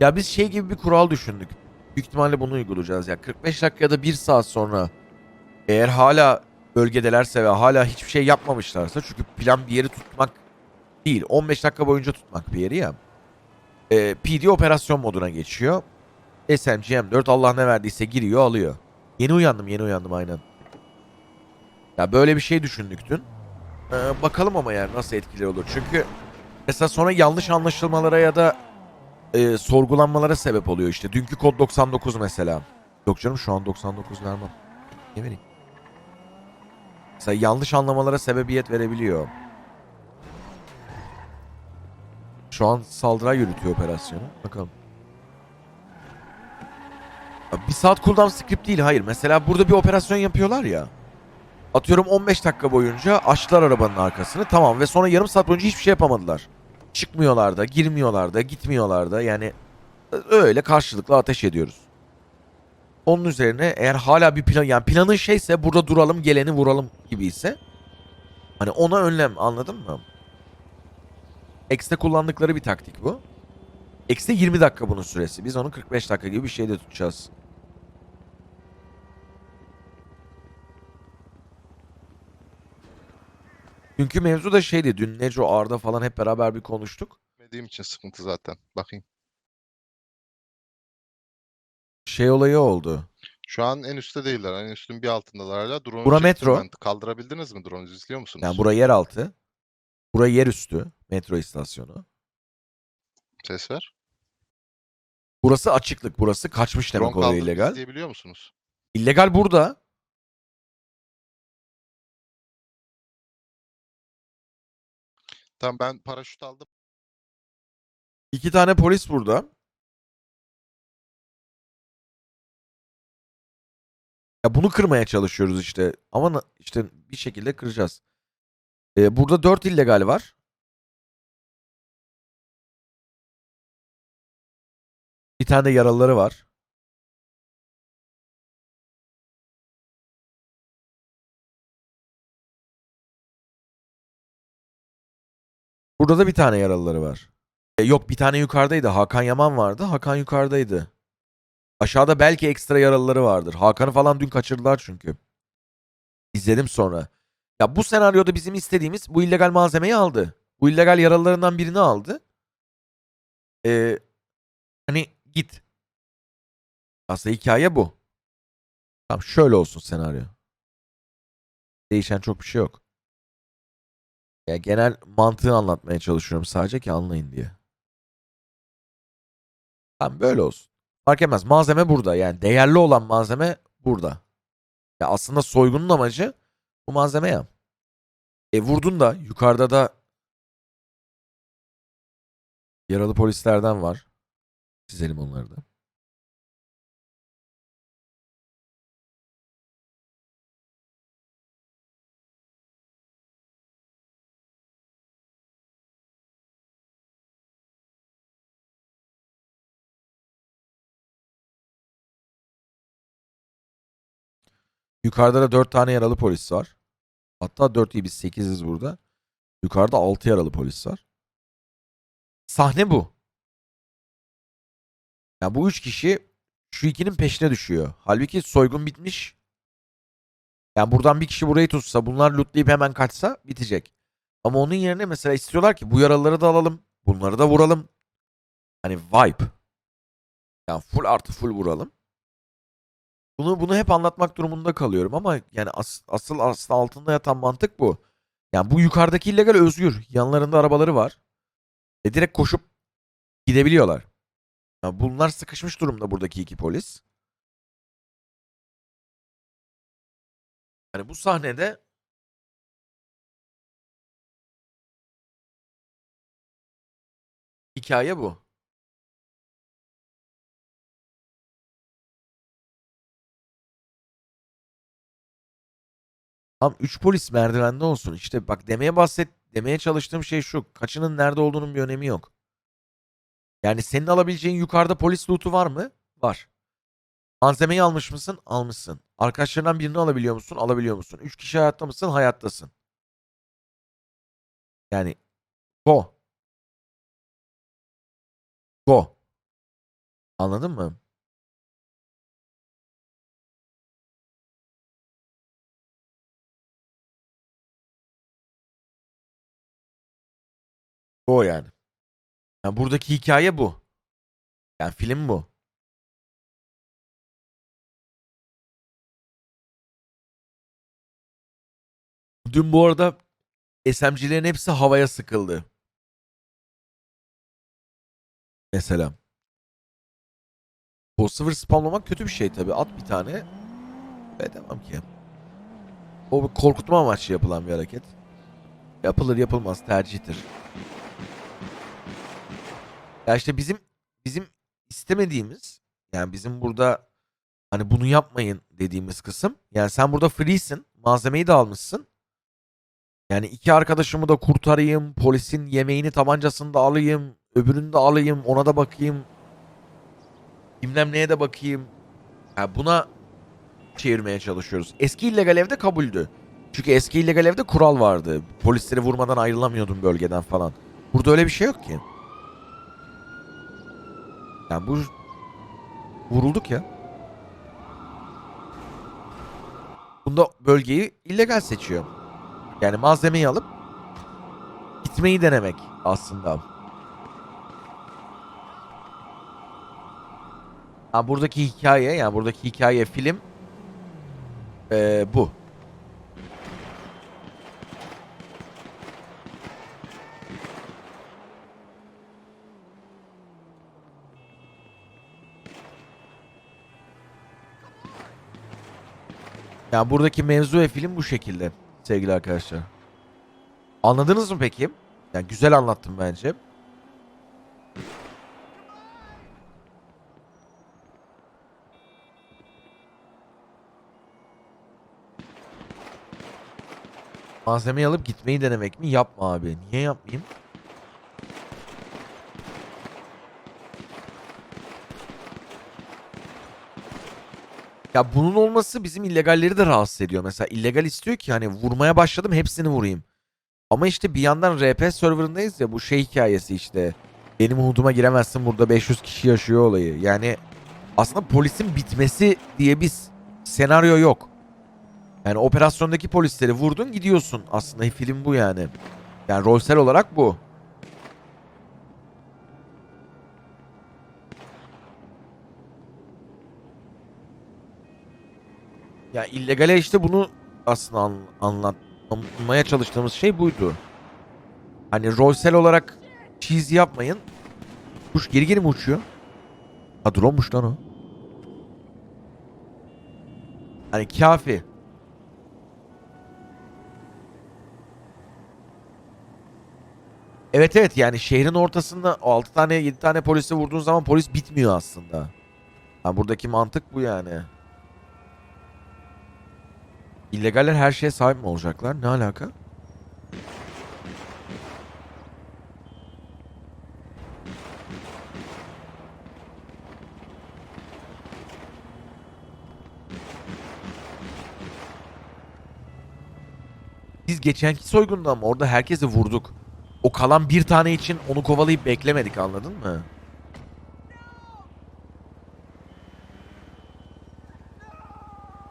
Ya biz şey gibi bir kural düşündük. Büyük ihtimalle bunu uygulayacağız ya. 45 dakika da 1 saat sonra eğer hala bölgedelerse ve hala hiçbir şey yapmamışlarsa çünkü plan bir yeri tutmak değil. 15 dakika boyunca tutmak bir yeri ya. Ee, PD operasyon moduna geçiyor. SMG M4 Allah ne verdiyse giriyor alıyor. Yeni uyandım yeni uyandım aynen. Ya böyle bir şey düşündük dün. Ee, bakalım ama yani nasıl etkileri olur. Çünkü mesela sonra yanlış anlaşılmalara ya da e, sorgulanmalara sebep oluyor işte. Dünkü kod 99 mesela. Yok canım şu an 99 vermem. Ne vereyim? Mesela yanlış anlamalara sebebiyet verebiliyor. Şu an saldırı yürütüyor operasyonu. Bakalım. Bir saat cooldown script değil hayır. Mesela burada bir operasyon yapıyorlar ya. Atıyorum 15 dakika boyunca açtılar arabanın arkasını. Tamam ve sonra yarım saat boyunca hiçbir şey yapamadılar. Çıkmıyorlar da, girmiyorlar da, gitmiyorlar da. Yani öyle karşılıklı ateş ediyoruz. Onun üzerine eğer hala bir plan yani planın şeyse burada duralım geleni vuralım gibi ise hani ona önlem anladın mı? X'te kullandıkları bir taktik bu. X'te 20 dakika bunun süresi. Biz onu 45 dakika gibi bir şeyde tutacağız. Çünkü mevzu da şeydi. Dün Neco, Arda falan hep beraber bir konuştuk. Bilmediğim için sıkıntı zaten. Bakayım. Şey olayı oldu. Şu an en üstte değiller. En üstün bir altındalar hala. Drone Bura metro. ben. Kaldırabildiniz mi drone'u? izliyor musunuz? Yani bura yer altı. Bura yer üstü. Metro istasyonu. Ses ver. Burası açıklık. Burası kaçmış Drone demek oraya kaldırıp illegal. izleyebiliyor musunuz? İllegal burada. Tamam ben paraşüt aldım. İki tane polis burada. Ya bunu kırmaya çalışıyoruz işte. Ama işte bir şekilde kıracağız. Ee, burada dört illegal var. Bir tane de yaralıları var. Burada da bir tane yaralıları var. E, yok bir tane yukarıdaydı. Hakan Yaman vardı. Hakan yukarıdaydı. Aşağıda belki ekstra yaralıları vardır. Hakan'ı falan dün kaçırdılar çünkü. İzledim sonra. Ya bu senaryoda bizim istediğimiz bu illegal malzemeyi aldı. Bu illegal yaralılarından birini aldı. Ee, hani git. Aslında hikaye bu. Tamam şöyle olsun senaryo. Değişen çok bir şey yok. Ya genel mantığı anlatmaya çalışıyorum sadece ki anlayın diye. Tamam böyle olsun. Fark etmez. Malzeme burada. Yani değerli olan malzeme burada. Ya aslında soygunun amacı bu malzeme ya. E vurdun da yukarıda da yaralı polislerden var. Çizelim onları da. Yukarıda da 4 tane yaralı polis var. Hatta 4 değil biz 8'iz burada. Yukarıda 6 yaralı polis var. Sahne bu. Ya bu 3 kişi şu ikinin peşine düşüyor. Halbuki soygun bitmiş. Yani buradan bir kişi burayı tutsa bunlar lootlayıp hemen kaçsa bitecek. Ama onun yerine mesela istiyorlar ki bu yaralıları da alalım. Bunları da vuralım. Hani vibe. Yani full artı full vuralım. Bunu bunu hep anlatmak durumunda kalıyorum ama yani as- asıl aslında altında yatan mantık bu. Yani bu yukarıdaki illegal özgür. Yanlarında arabaları var. Ve direkt koşup gidebiliyorlar. Yani bunlar sıkışmış durumda buradaki iki polis. Yani bu sahnede hikaye bu. Tam 3 polis merdivende olsun. İşte bak demeye bahset demeye çalıştığım şey şu. Kaçının nerede olduğunun bir önemi yok. Yani senin alabileceğin yukarıda polis loot'u var mı? Var. Malzemeyi almış mısın? Almışsın. Arkadaşlarından birini alabiliyor musun? Alabiliyor musun? 3 kişi hayatta mısın? Hayattasın. Yani go. Go. Anladın mı? O yani. Yani buradaki hikaye bu. Yani film bu. Dün bu arada SMG'lerin hepsi havaya sıkıldı. Mesela. O sıfır spamlamak kötü bir şey tabi. At bir tane ve devam ki. O bir korkutma amaçlı yapılan bir hareket. Yapılır yapılmaz tercihtir. Ya işte bizim bizim istemediğimiz yani bizim burada hani bunu yapmayın dediğimiz kısım. Yani sen burada free'sin. Malzemeyi de almışsın. Yani iki arkadaşımı da kurtarayım. Polisin yemeğini tabancasını da alayım. Öbürünü de alayım. Ona da bakayım. Bilmem neye de bakayım. Yani buna çevirmeye çalışıyoruz. Eski illegal evde kabuldü. Çünkü eski illegal evde kural vardı. Polisleri vurmadan ayrılamıyordun bölgeden falan. Burada öyle bir şey yok ki. Yani bu vurulduk ya. Bunda bölgeyi illegal seçiyor. Yani malzemeyi alıp gitmeyi denemek aslında. Ha, buradaki hikaye yani buradaki hikaye film eee, bu. Yani buradaki mevzu ve film bu şekilde sevgili arkadaşlar. Anladınız mı peki? Yani güzel anlattım bence. Malzemeyi alıp gitmeyi denemek mi? Yapma abi. Niye yapmayayım? Ya bunun olması bizim illegalleri de rahatsız ediyor. Mesela illegal istiyor ki hani vurmaya başladım hepsini vurayım. Ama işte bir yandan RP serverındayız ya bu şey hikayesi işte. Benim huduma giremezsin burada 500 kişi yaşıyor olayı. Yani aslında polisin bitmesi diye bir senaryo yok. Yani operasyondaki polisleri vurdun gidiyorsun. Aslında film bu yani. Yani rolsel olarak bu. Ya illegale işte bunu aslında an, anlatmaya çalıştığımız şey buydu. Hani rolsel olarak cheese yapmayın. Kuş geri geri mi uçuyor? Ha drone'muş lan o. Hani kafi. Evet evet yani şehrin ortasında 6 tane 7 tane polisi vurduğun zaman polis bitmiyor aslında. Ha buradaki mantık bu yani. İllegaller her şeye sahip mi olacaklar? Ne alaka? Biz geçenki soygunda mı? Orada herkesi vurduk. O kalan bir tane için onu kovalayıp beklemedik anladın mı?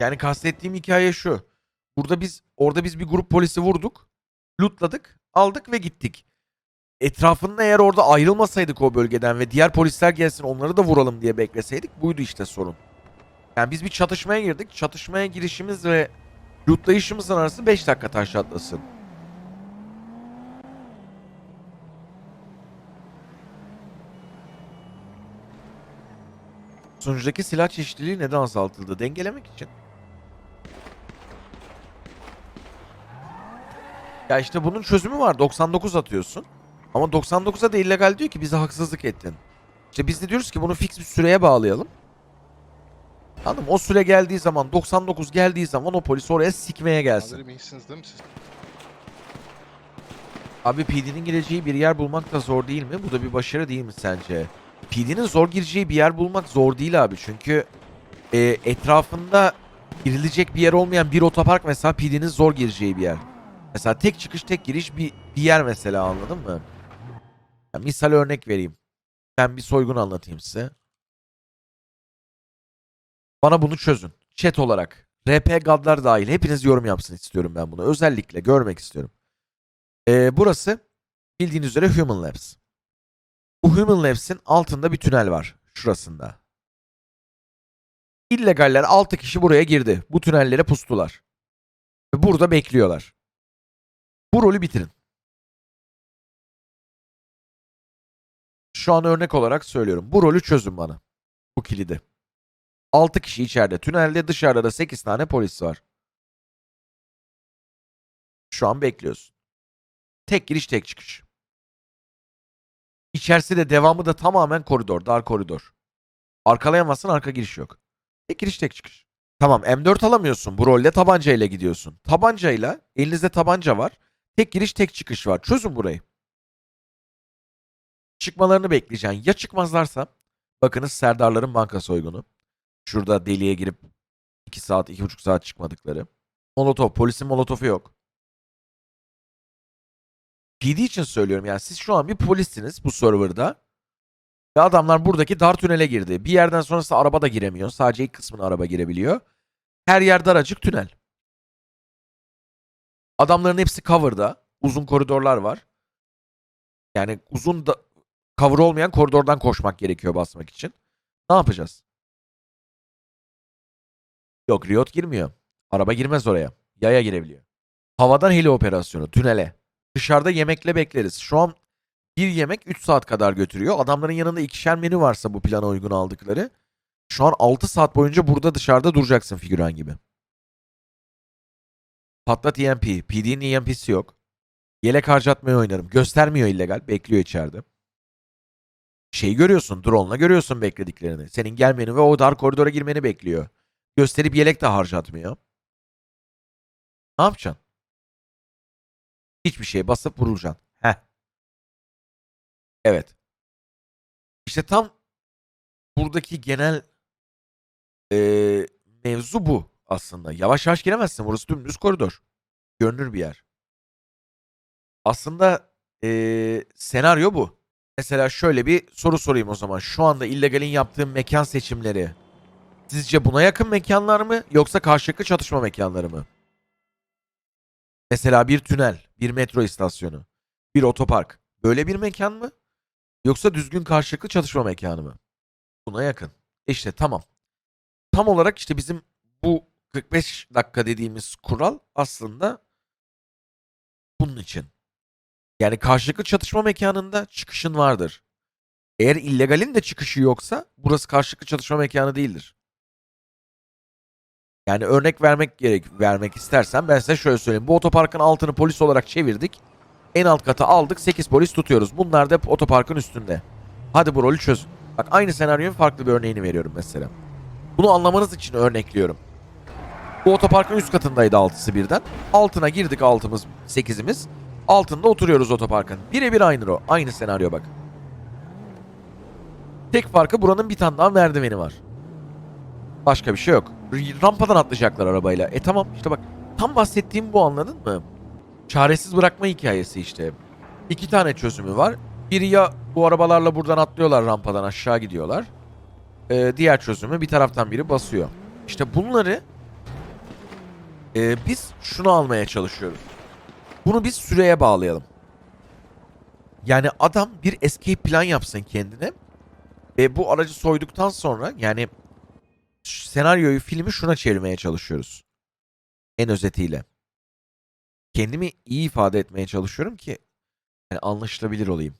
Yani kastettiğim hikaye şu. Burada biz orada biz bir grup polisi vurduk. Lootladık, aldık ve gittik. Etrafında eğer orada ayrılmasaydık o bölgeden ve diğer polisler gelsin onları da vuralım diye bekleseydik buydu işte sorun. Yani biz bir çatışmaya girdik. Çatışmaya girişimiz ve lootlayışımızın arası 5 dakika taş atlasın. Sunucudaki silah çeşitliliği neden azaltıldı? Dengelemek için. Ya işte bunun çözümü var. 99 atıyorsun. Ama 99'a da illegal diyor ki bize haksızlık ettin. İşte biz de diyoruz ki bunu fix bir süreye bağlayalım. Anladın mı? O süre geldiği zaman 99 geldiği zaman o polis oraya sikmeye gelsin. Amirim iyisiniz değil mi siz? Abi PD'nin gireceği bir yer bulmak da zor değil mi? Bu da bir başarı değil mi sence? PD'nin zor gireceği bir yer bulmak zor değil abi. Çünkü e, etrafında girilecek bir yer olmayan bir otopark mesela PD'nin zor gireceği bir yer. Mesela tek çıkış tek giriş bir, bir yer mesela anladın mı? Ya misal örnek vereyim. Ben bir soygun anlatayım size. Bana bunu çözün. Chat olarak. RP Gadlar dahil. Hepiniz yorum yapsın istiyorum ben bunu. Özellikle görmek istiyorum. Ee, burası bildiğiniz üzere Human Labs. Bu Human Labs'in altında bir tünel var. Şurasında. İllegaller 6 kişi buraya girdi. Bu tünellere pustular. Burada bekliyorlar. Bu rolü bitirin. Şu an örnek olarak söylüyorum. Bu rolü çözün bana. Bu kilidi. 6 kişi içeride. Tünelde dışarıda da 8 tane polis var. Şu an bekliyorsun. Tek giriş tek çıkış. İçerisi de devamı da tamamen koridor. Dar koridor. Arkalayamazsın arka giriş yok. Tek giriş tek çıkış. Tamam M4 alamıyorsun. Bu rolde tabancayla gidiyorsun. Tabancayla elinizde tabanca var. Tek giriş tek çıkış var. Çözün burayı. Çıkmalarını bekleyeceksin. Ya çıkmazlarsa bakınız Serdarların banka soygunu. Şurada deliğe girip 2 saat 2,5 saat çıkmadıkları. Molotov. Polisin molotofu yok. PD için söylüyorum yani siz şu an bir polissiniz bu serverda. Ve adamlar buradaki dar tünele girdi. Bir yerden sonrası araba da giremiyor. Sadece ilk kısmına araba girebiliyor. Her yer daracık tünel. Adamların hepsi cover'da. Uzun koridorlar var. Yani uzun da cover olmayan koridordan koşmak gerekiyor basmak için. Ne yapacağız? Yok Riot girmiyor. Araba girmez oraya. Yaya girebiliyor. Havadan heli operasyonu tünele. Dışarıda yemekle bekleriz. Şu an bir yemek 3 saat kadar götürüyor. Adamların yanında ikişer menü varsa bu plana uygun aldıkları. Şu an 6 saat boyunca burada dışarıda duracaksın figüran gibi. Patlat EMP. PD'nin EMP'si yok. Yelek harcatmaya oynarım. Göstermiyor illegal. Bekliyor içeride. Şeyi görüyorsun. Drone'la görüyorsun beklediklerini. Senin gelmeni ve o dar koridora girmeni bekliyor. Gösterip yelek de harcatmıyor. Ne yapacaksın? Hiçbir şeye basıp vurulacaksın. Heh. Evet. İşte tam buradaki genel eee, mevzu bu aslında. Yavaş yavaş giremezsin. Burası dümdüz koridor. Görünür bir yer. Aslında eee, senaryo bu. Mesela şöyle bir soru sorayım o zaman. Şu anda illegalin yaptığı mekan seçimleri sizce buna yakın mekanlar mı yoksa karşılıklı çatışma mekanları mı? Mesela bir tünel, bir metro istasyonu, bir otopark. Böyle bir mekan mı? Yoksa düzgün karşılıklı çatışma mekanı mı? Buna yakın. İşte tamam. Tam olarak işte bizim bu 45 dakika dediğimiz kural aslında bunun için. Yani karşılıklı çatışma mekanında çıkışın vardır. Eğer illegalin de çıkışı yoksa burası karşılıklı çatışma mekanı değildir. Yani örnek vermek gerek vermek istersen ben size şöyle söyleyeyim. Bu otoparkın altını polis olarak çevirdik. En alt kata aldık 8 polis tutuyoruz. Bunlar da otoparkın üstünde. Hadi bu rolü çözün. Bak aynı senaryonun farklı bir örneğini veriyorum mesela. Bunu anlamanız için örnekliyorum. Bu otoparkın üst katındaydı altısı birden. Altına girdik altımız sekizimiz. Altında oturuyoruz otoparkın. Birebir aynı o. Aynı senaryo bak. Tek farkı buranın bir tane daha merdiveni var. Başka bir şey yok. Rampadan atlayacaklar arabayla. E tamam işte bak. Tam bahsettiğim bu anladın mı? Çaresiz bırakma hikayesi işte. İki tane çözümü var. Biri ya bu arabalarla buradan atlıyorlar rampadan aşağı gidiyorlar. Ee, diğer çözümü bir taraftan biri basıyor. İşte bunları e, biz şunu almaya çalışıyoruz. Bunu biz süreye bağlayalım. Yani adam bir escape plan yapsın kendine. Ve bu aracı soyduktan sonra yani senaryoyu filmi şuna çevirmeye çalışıyoruz. En özetiyle. Kendimi iyi ifade etmeye çalışıyorum ki yani anlaşılabilir olayım.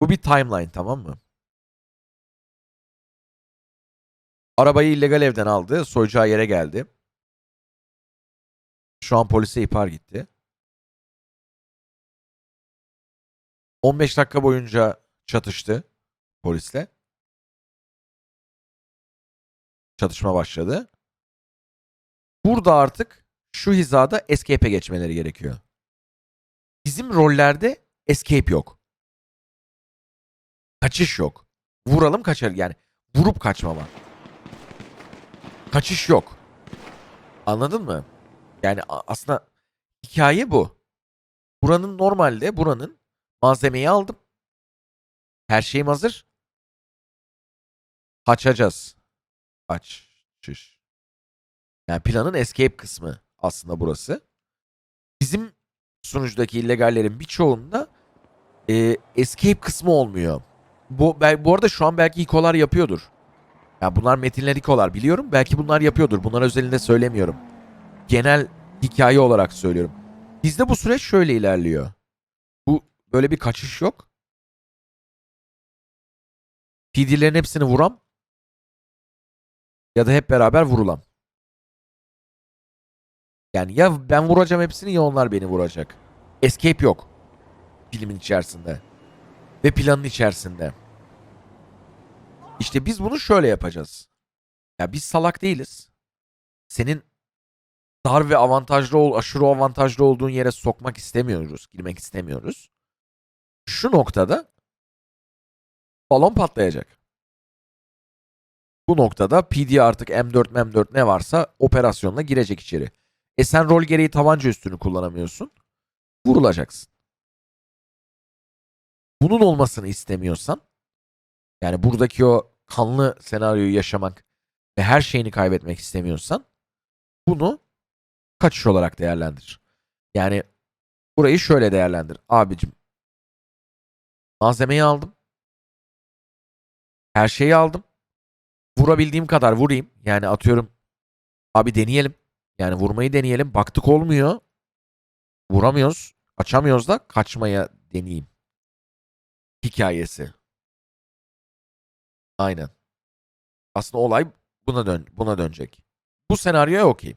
Bu bir timeline tamam mı? Arabayı illegal evden aldı. Soyacağı yere geldi. Şu an polise ihbar gitti. 15 dakika boyunca çatıştı polisle. Çatışma başladı. Burada artık şu hizada escape'e geçmeleri gerekiyor. Bizim rollerde escape yok. Kaçış yok. Vuralım kaçar yani. Vurup kaçma var. Kaçış yok. Anladın mı? Yani aslında hikaye bu. Buranın normalde buranın malzemeyi aldım. Her şeyim hazır. Kaçacağız. Kaçış. Yani planın escape kısmı aslında burası. Bizim sunucudaki illegallerin birçoğunda e, escape kısmı olmuyor. Bu, bu arada şu an belki ikolar yapıyordur. Ya bunlar metinler ikolar biliyorum. Belki bunlar yapıyordur. Bunlar özelinde söylemiyorum. Genel hikaye olarak söylüyorum. Bizde bu süreç şöyle ilerliyor. Bu böyle bir kaçış yok. PD'lerin hepsini vuram ya da hep beraber vurulam. Yani ya ben vuracağım hepsini ya onlar beni vuracak. Escape yok. Filmin içerisinde. Ve planın içerisinde. İşte biz bunu şöyle yapacağız. Ya biz salak değiliz. Senin dar ve avantajlı ol, aşırı avantajlı olduğun yere sokmak istemiyoruz, girmek istemiyoruz. Şu noktada balon patlayacak. Bu noktada PD artık M4 M4 ne varsa operasyonla girecek içeri. E sen rol gereği tabanca üstünü kullanamıyorsun. Vurulacaksın. Bunun olmasını istemiyorsan yani buradaki o kanlı senaryoyu yaşamak ve her şeyini kaybetmek istemiyorsan bunu kaçış olarak değerlendir. Yani burayı şöyle değerlendir. Abicim malzemeyi aldım. Her şeyi aldım. Vurabildiğim kadar vurayım. Yani atıyorum abi deneyelim. Yani vurmayı deneyelim. Baktık olmuyor. Vuramıyoruz. Açamıyoruz da kaçmaya deneyeyim. Hikayesi. Aynen. Aslında olay buna dön buna dönecek. Bu senaryoya okey.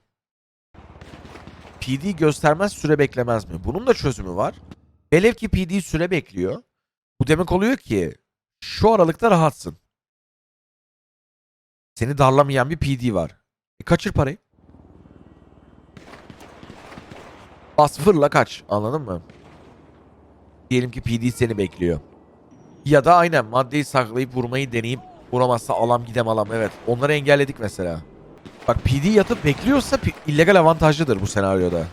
PD göstermez süre beklemez mi? Bunun da çözümü var. Velev ki PD süre bekliyor. Bu demek oluyor ki şu aralıkta rahatsın. Seni darlamayan bir PD var. E kaçır parayı. Bas fırla kaç. Anladın mı? Diyelim ki PD seni bekliyor. Ya da aynen maddeyi saklayıp vurmayı deneyip vuramazsa alam gidem alam. Evet onları engelledik mesela. Bak PD yatıp bekliyorsa illegal avantajlıdır bu senaryoda.